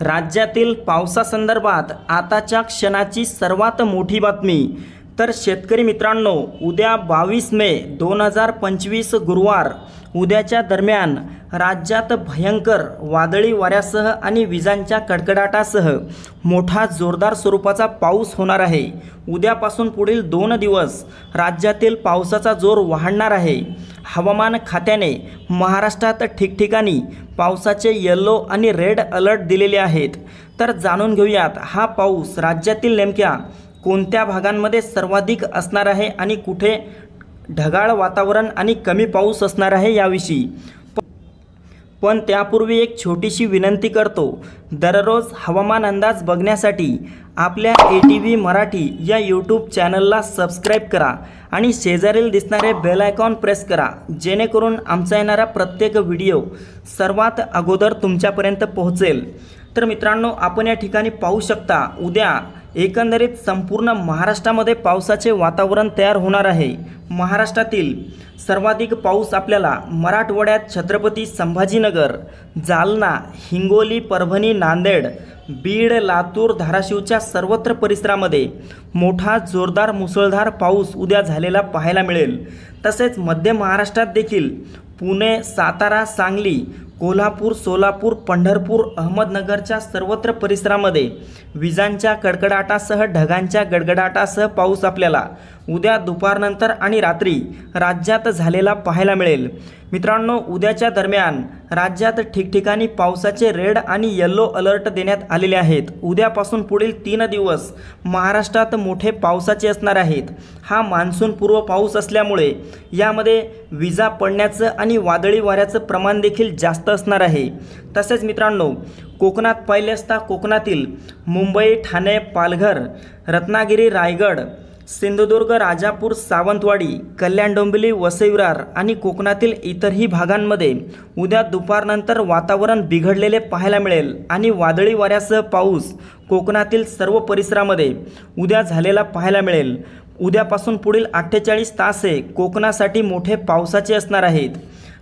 राज्यातील पावसासंदर्भात आताच्या क्षणाची सर्वात मोठी बातमी. तर शेतकरी मित्रांनो उद्या बावीस मे दोन हजार पंचवीस गुरुवार उद्याच्या दरम्यान राज्यात भयंकर वादळी वाऱ्यासह आणि विजांच्या कडकडाटासह मोठा जोरदार स्वरूपाचा पाऊस होणार आहे. उद्यापासून पुढील दोन दिवस राज्यातील पावसाचा जोर वाढणार आहे. हवामान खात्याने महाराष्ट्रात ठिकठिकाणी पावसाचे येल्लो आणि रेड अलर्ट दिलेले आहेत. तर जाणून घेऊयात हा पाऊस राज्यातील नेमक्या कोणत्या भागांमध्ये सर्वाधिक असणार आहे आणि कुठे ढगाळ वातावरण आणि कमी पाऊस असणार आहे याविषयी. पण त्यापूर्वी एक छोटीशी विनंती करतो. दररोज हवामान अंदाज बघण्यासाठी आपल्या ए टी व्ही मराठी या यूट्यूब चॅनलला सबस्क्राईब करा आणि शेजारील दिसणारे बेल आयकॉन प्रेस करा जेणेकरून आमचा येणारा प्रत्येक व्हिडिओ सर्वात अगोदर तुमच्यापर्यंत पोहोचेल. तर मित्रांनो आपण या ठिकाणी पाहू शकता उद्या एकंदरीत संपूर्ण महाराष्ट्रामध्ये पावसाचे वातावरण तयार होणार आहे. महाराष्ट्रातील सर्वाधिक पाऊस आपल्याला मराठवाड्यात छत्रपती संभाजीनगर जालना हिंगोली परभणी नांदेड बीड लातूर धाराशिवच्या सर्वत्र परिसरामध्ये मोठा जोरदार मुसळधार पाऊस उद्या झालेला पाहायला मिळेल. तसेच मध्य महाराष्ट्रात देखील पुणे सातारा सांगली कोल्हापूर सोलापूर पंढरपूर अहमदनगरच्या सर्वत्र परिसरामध्ये विजांच्या कडकडाटासह ढगांच्या गडगडाटासह पाऊस आपल्याला उद्या दुपारनंतर आणि रात्री राज्यात झालेला पाहायला मिळेल. मित्रांनो उद्याच्या दरम्यान राज्यात ठिकठिकाणी पावसाचे रेड आणि येल्लो अलर्ट देण्यात आलेले आहेत. उद्यापासून पुढील तीन दिवस महाराष्ट्रात मोठे पावसाचे असणार आहेत. हा मान्सूनपूर्व पाऊस असल्यामुळे यामध्ये विजा पडण्याचं आणि वादळी वाऱ्याचं प्रमाण देखील जास्त असणार आहे. तसेच मित्रांनो कोकणात पाहिले असता कोकणातील मुंबई ठाणे पालघर रत्नागिरी रायगड सिंधुदुर्ग राजापूर सावंतवाडी कल्याण डोंबिवली वसईविरार आणि कोकणातील इतरही भागांमध्ये उद्या दुपारनंतर वातावरण बिघडलेले पाहायला मिळेल आणि वादळी वाऱ्यासह पाऊस कोकणातील सर्व परिसरामध्ये उद्या झालेला पाहायला मिळेल. उद्यापासून पुढील अठ्ठेचाळीस तास हे कोकणासाठी मोठे पावसाचे असणार आहेत.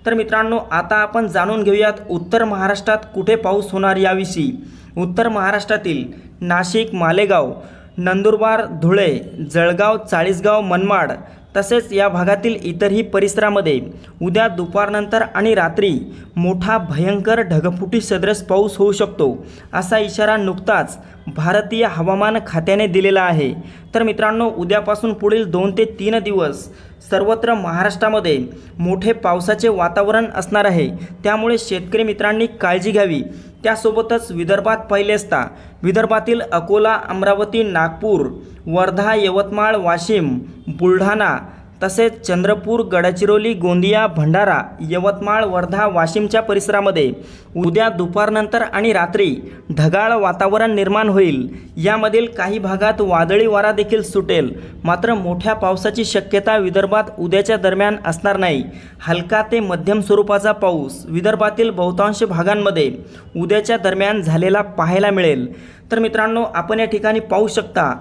तर मित्रांनो आता आपण जाणून घेऊयात उत्तर महाराष्ट्रात कुठे पाऊस होणार याविषयी. उत्तर महाराष्ट्रातील नाशिक मालेगाव नंदुरबार धुळे जळगाव चाळीसगाव मनमाड तसेच या भागातील इतरही परिसरामध्ये उद्या दुपारनंतर आणि रात्री मोठा भयंकर ढगफुटी सदृश पाऊस होऊ शकतो असा इशारा नुकताच भारतीय हवामान खात्याने दिलेला आहे. तर मित्रांनो उद्यापासून पुढील दोन ते तीन दिवस सर्वत्र महाराष्ट्रामध्ये मोठे पावसाचे वातावरण असणार आहे. त्यामुळे शेतकरी मित्रांनी काळजी घ्यावी. त्यासोबतच विदर्भात पाहिले असता विदर्भातील अकोला अमरावती नागपूर वर्धा यवतमाळ वाशिम बुलढाणा तसेच चंद्रपूर गडचिरोली गोंदिया भंडारा यवतमाळ वर्धा वाशिमच्या परिसरामध्ये उद्या दुपारनंतर आणि रात्री ढगाळ वातावरण निर्माण होईल. यामधील काही भागात वादळी वारा देखील सुटेल. मात्र मोठ्या पावसाची शक्यता विदर्भात उद्याच्या दरम्यान असणार नाही. हलका ते मध्यम स्वरूपाचा पाऊस विदर्भातील बहुतांश भागांमध्ये उद्याच्या दरम्यान झालेला पाहायला मिळेल. तर मित्रांनो आपण या ठिकाणी पाहू शकता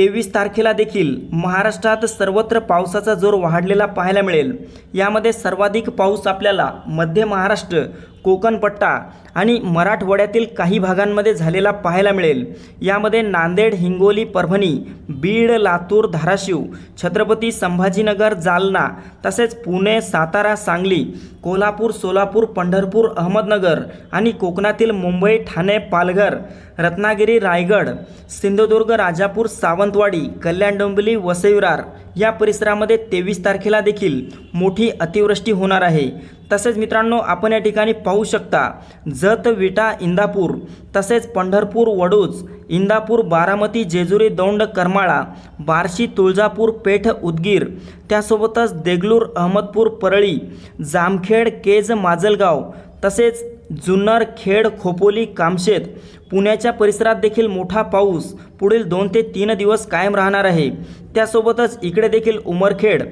तेवीस तारखेला देखील महाराष्ट्रात सर्वत्र पावसाचा जोर वाढलेला पाहायला मिळेल. यामध्ये सर्वाधिक पाऊस आपल्याला मध्य महाराष्ट्र कोकणपट्टा आणि मराठवाड्यातील काही भागांमध्ये झालेला पाहायला मिळेल. यामध्ये नांदेड हिंगोली परभणी बीड लातूर धाराशिव छत्रपती संभाजीनगर जालना तसेच पुणे सातारा सांगली कोल्हापूर सोलापूर पंढरपूर अहमदनगर आणि कोकणातील मुंबई ठाणे पालघर रत्नागिरी रायगड सिंधुदुर्ग राजापूर सावंतवाडी कल्याण डोंबिवली वसईविरार या परिसरामध्ये तेवीस तारखेला देखील मोठी अतिवृष्टी होणार आहे. तसेच मित्रांनो आपण या ठिकाणी पाहू शकता जत विटा इंदापूर तसेच पंढरपूर वडूज इंदापूर बारामती जेजुरी दौंड करमाळा बार्शी तुळजापूर पेठ उदगीर त्यासोबतच देगलूर अहमदपूर परळी जामखेड केज माजलगाव तसेच जुन्नर खेड खोपोली कामशेत पुण्याच्या परिसरात देखील मोठा पाऊस पुढील दोन ते तीन दिवस कायम राहणार आहे. त्यासोबतच इकडे देखील उमरखेड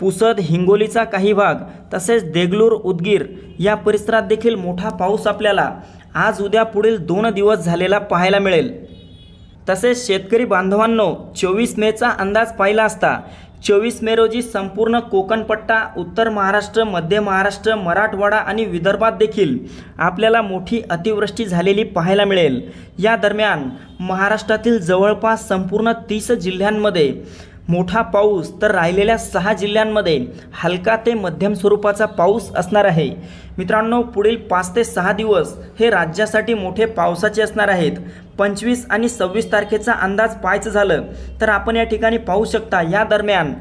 पुसद हिंगोलीचा काही भाग तसेच देगलूर उदगीर या परिसरात देखील मोठा पाऊस आपल्याला आज उद्या पुढील दोन दिवस झालेला पाहायला मिळेल. तसेच शेतकरी बांधवांनो चोवीस मेचा अंदाज पाहिला असता चोवीस मे रोजी संपूर्ण कोकणपट्टा उत्तर महाराष्ट्र मध्य महाराष्ट्र मराठवाडा आणि विदर्भात देखील आपल्याला मोठी अतिवृष्टी झालेली पाहायला मिळेल. या दरम्यान महाराष्ट्रातील जवळपास संपूर्ण तीस जिल्ह्यांमध्ये मोठा पाऊस तर राहिलेल्या सहा जिल्ह्यांमध्ये हलका ते मध्यम स्वरूपाचा पाऊस असणार आहे. मित्रांनो पुढील पाच ते सहा दिवस हे राज्यासाठी मोठे पावसाचे असणार आहेत. पंचवीस आणि सव्वीस तारखेचा अंदाज पाहायचं झालं तर आपण या ठिकाणी पाहू शकता या दरम्यान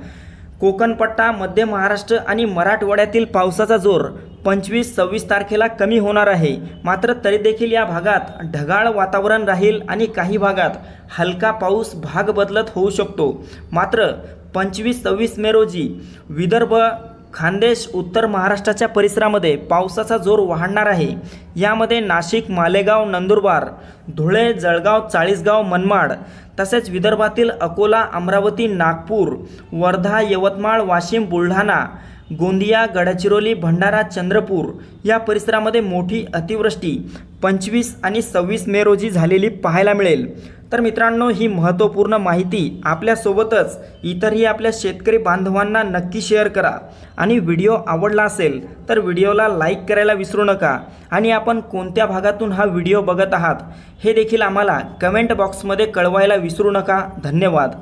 कोकणपट्टा मध्य महाराष्ट्र आणि मराठवाड्यातील पावसाचा जोर पंचवीस सव्वीस तारखेला कमी होणार आहे. मात्र तरी देखील या भागात ढगाळ वातावरण राहील आणि काही भागात हलका पाऊस भाग बदलत होऊ शकतो. मात्र पंचवीस सव्वीस मे रोजी विदर्भ खानदेश उत्तर महाराष्ट्राच्या परिसरामध्ये पावसाचा जोर वाढणार आहे. यामध्ये नाशिक मालेगाव नंदुरबार धुळे जळगाव चाळीसगाव मनमाड तसेच विदर्भातील अकोला अमरावती नागपूर वर्धा यवतमाळ वाशिम बुलढाणा गोंदिया गडचिरोली भंडारा चंद्रपूर या परिसरामध्ये मोठी अतिवृष्टी पंचवीस आणि सव्वीस मे रोजी झालेली पाहायला मिळेल. तर मित्रांनो ही महत्त्वपूर्ण माहिती आपल्यासोबतच इतरही आपल्या शेतकरी बांधवांना नक्की शेअर करा. आणि व्हिडिओ आवडला असेल तर व्हिडिओला लाईक करायला विसरू नका. आणि आपण कोणत्या भागातून हा व्हिडिओ बघत आहात हे देखील आम्हाला कमेंट बॉक्समध्ये कळवायला विसरू नका. धन्यवाद.